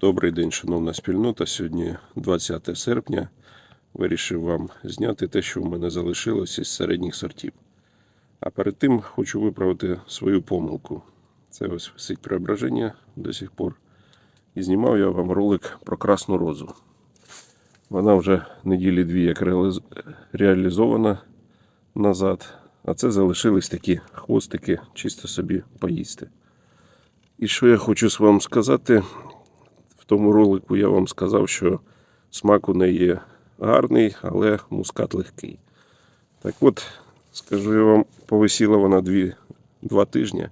Добрий день, шановна спільнота. Сьогодні 20 серпня. Вирішив вам зняти те, що в мене залишилось із середніх сортів. А перед тим хочу виправити свою помилку. Це ось висить преображення до сих пор. І знімав я вам ролик про красну розу. Вона вже неділі дві як реалізована назад. А це залишились такі хвостики, чисто собі поїсти. І що я хочу вам сказати, тому ролику я вам сказав, що смак у неї гарний, але мускат легкий. Так от, скажу я вам, повисіла вона дві, два тижні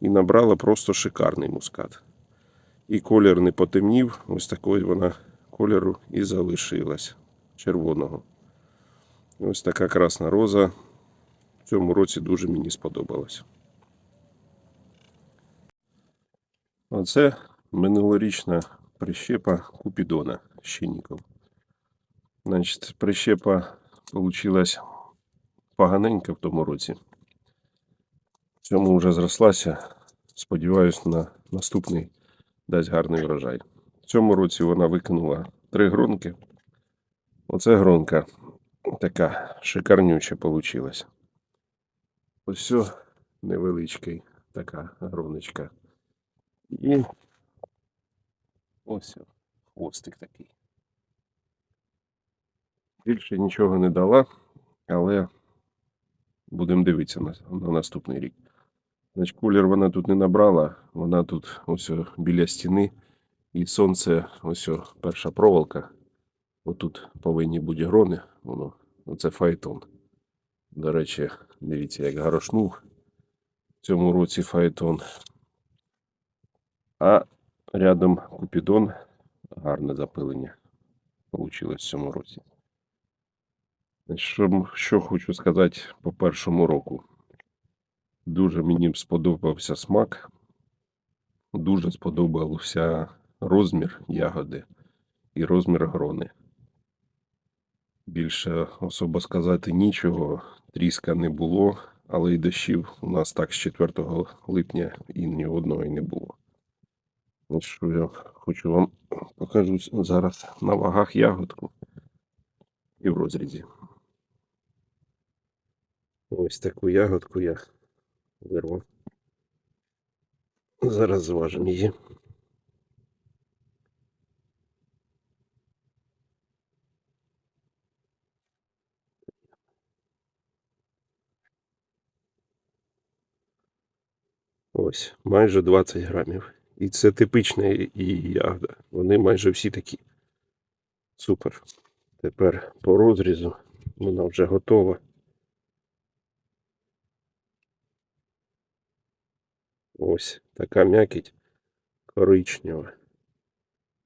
і набрала просто шикарний мускат. І колір не потемнів, ось такої вона кольору і залишилась червоного. Ось така красна роза. В цьому році дуже мені сподобалась. Оце минулорічна прищепа Купідона щеніков. Значить, прищепа получилась поганенька в тому році. Цьому вже зрослася. Сподіваюсь, на наступний дасть гарний врожай. В цьому році вона викинула три гронки. Оце гронка така шикарнюча получилась. Ось невеличкий така гроночка. І ось хвостик такий. Більше нічого не дала, але будемо дивитися на, на наступний рік. Значить, колір вона тут не набрала, вона тут ось біля стіни, і сонце, ось перша проволока. Отут повинні бути грони, воно, оце фаетон. До речі, дивіться, як горошнув в цьому році фаетон. А рядом Купідон гарне запилення вийшло в цьому році. Що, що хочу сказати по першому року. Дуже мені сподобався смак, дуже сподобався розмір ягоди і розмір грони. Більше особо сказати нічого, тріска не було, але й дощів у нас так з 4 липня і ні одного і не було. Що я хочу вам покажу зараз на вагах ягодку і в розрізі. Ось таку ягодку я вирвав. Зараз зважимо її. Ось, майже 20 грамів. І це типична і ягода. Вони майже всі такі. Супер. Тепер по розрізу вона вже готова. Ось така м'якіть коричнева.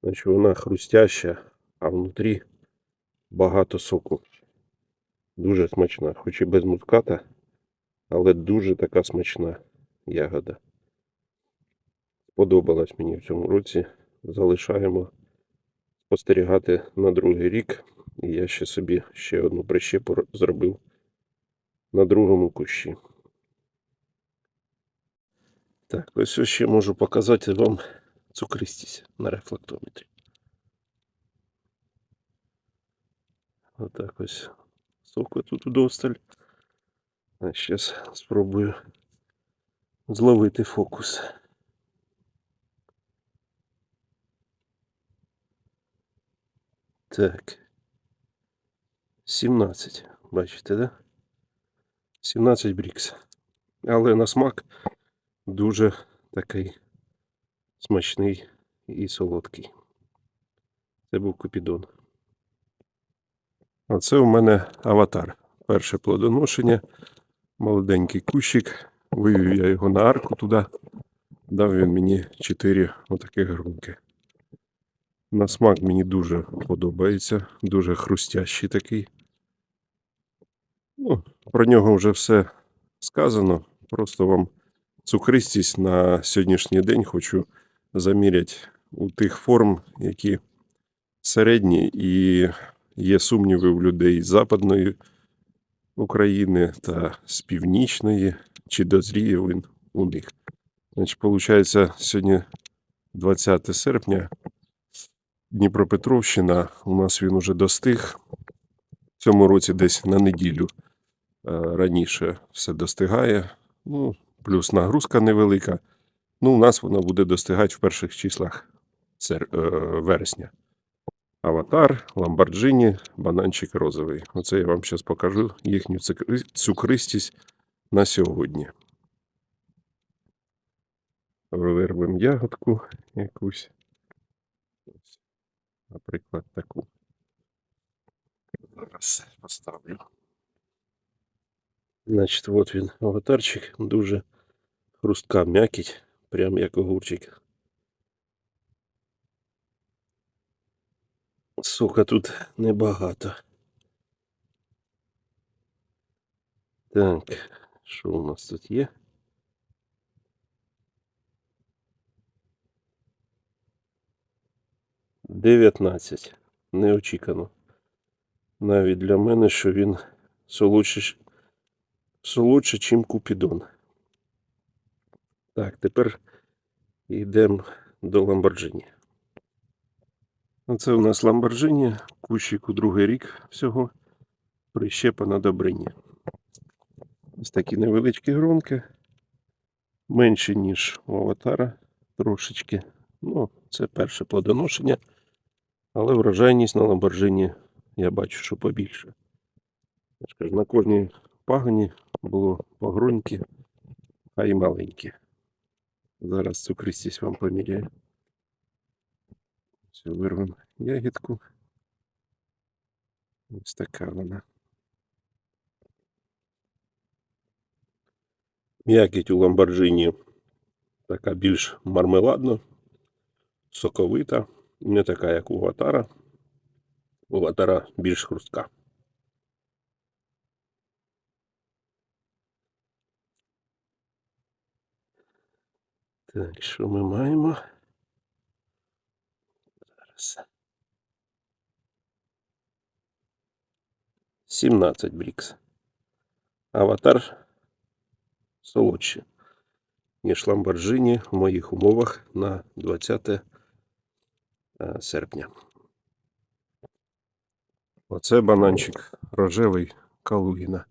Значить вона хрустяща, а внутрі багато соку. Дуже смачна, хоч і без муската, але дуже така смачна ягода. Сподобалась мені в цьому році. Залишаємо спостерігати на другий рік. І я ще собі ще одну прищепу зробив на другому кущі. Так, ось ще можу показати вам цукристість на рефлектометрі. Отак ось соку тут вдосталь. А зараз спробую зловити фокус. Так. 17. Бачите, да? 17 брікс. Але на смак дуже такий смачний і солодкий. Це був купідон. А це у мене аватар. Перше плодоношення. Молоденький кущик. Вивів я його на арку туди. Дав він мені 4 отаких грунки. На смак мені дуже подобається. Дуже хрустящий такий. Ну, про нього вже все сказано. Просто вам цукристість на сьогоднішній день хочу заміряти у тих форм, які середні, і є сумніви у людей з Западної України та з Північної, чи дозріє він у них. Значить, виходить, сьогодні 20 серпня, Дніпропетровщина. У нас він уже достиг. В цьому році десь на неділю е, раніше все достигає. Ну, плюс нагрузка невелика. Ну, у нас воно буде достигати в перших числах е, вересня. Аватар, Ламборджині, бананчик розовий. Оце я вам зараз покажу їхню цукри- цукристість на сьогодні. Вирвемо ягодку якусь. Наприклад, таку. Зараз поставлю. Значить, от він, аватарчик, дуже хрустка м'якіть, прям як огурчик. Сока тут небагато. Так, що у нас тут є? Дев'ятнадцять. Неочікано. Навіть для мене, що він солодше, солодше, чим купідон. Так, тепер йдемо до Ламборджині. Оце у нас Ламборджині, кущику другий рік всього, прищепа на добрині. Ось такі невеличкі гронки, менші, ніж у аватара, трошечки. Ну, це перше плодоношення, але врожайність на Ламборджині я бачу, що побільше. Я ж кажу, на кожній пагоні було погроньки, а й маленькі. Зараз цукристість вам поміряю. Все, вирвемо ягідку. Ось така вона. М'якіть у ламборджині така більш мармеладна, соковита, не така, як у аватара. У аватара більш хрустка. Так, що ми маємо? Зараз. 17 брікс. Аватар солодший, ніж Ламборджині в моїх умовах на 20 е, серпня. Оце бананчик рожевий Калугіна.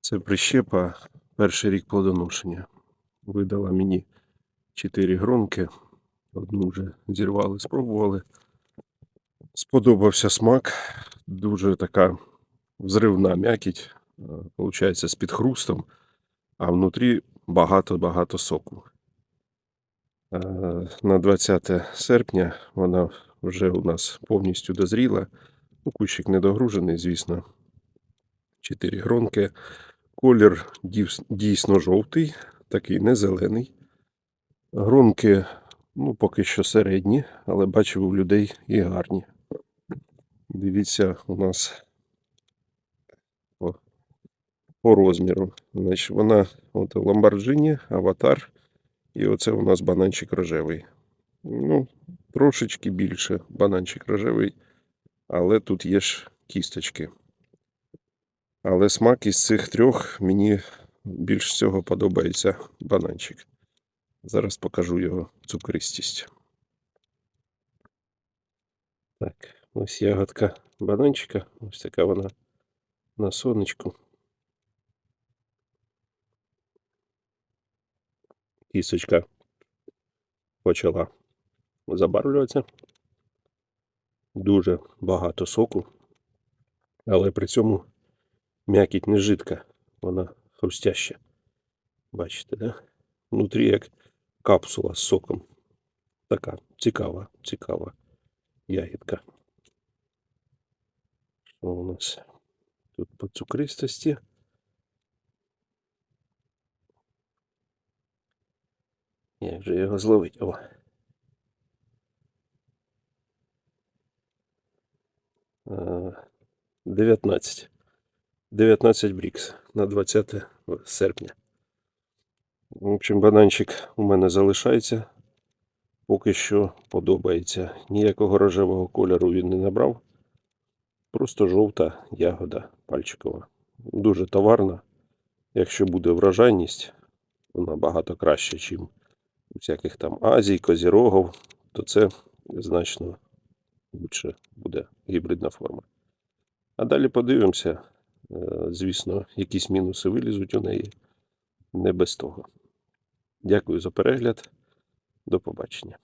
Це прищепа перший рік плодоношення. Видала мені 4 гронки. Одну вже зірвали, спробували. Сподобався смак. Дуже така взривна м'якіть. е, Получається з підхрустом, а внутрі багато-багато соку. Е, На 20 серпня вона вже у нас повністю дозріла. Ну, Кущик недогружений, звісно. 4 гронки. Колір дійсно жовтий, такий не зелений. Гронки Ну, поки що середні, але бачив у людей і гарні. Дивіться, у нас по, по розміру. Значить, вона от Ламборджині, аватар, і оце у нас бананчик рожевий. Ну, трошечки більше бананчик рожевий, але тут є ж кісточки. Але смак із цих трьох мені більш всього подобається бананчик. Зараз покажу його цукристість. Так, ось ягодка бананчика. Ось така вона на сонечку. Кісточка почала забарвлюватися. Дуже багато соку, але при цьому м'якіть не жидка, вона хрустяща. Бачите, да? Внутрі як капсула з соком. Така цікава, цікава ягідка. Що у нас тут по цукристості? Як же його зловить? О. Е, 19. 19 брікс на 20 серпня. В общем, бананчик у мене залишається. Поки що подобається. Ніякого рожевого кольору він не набрав. Просто жовта ягода пальчикова. Дуже товарна. Якщо буде врожайність, вона багато краще, ніж всяких там Азій, Козірогов, то це значно лучше буде гібридна форма. А далі подивимося. Е, Звісно, якісь мінуси вилізуть у неї. Не без того. Дякую за перегляд. До побачення.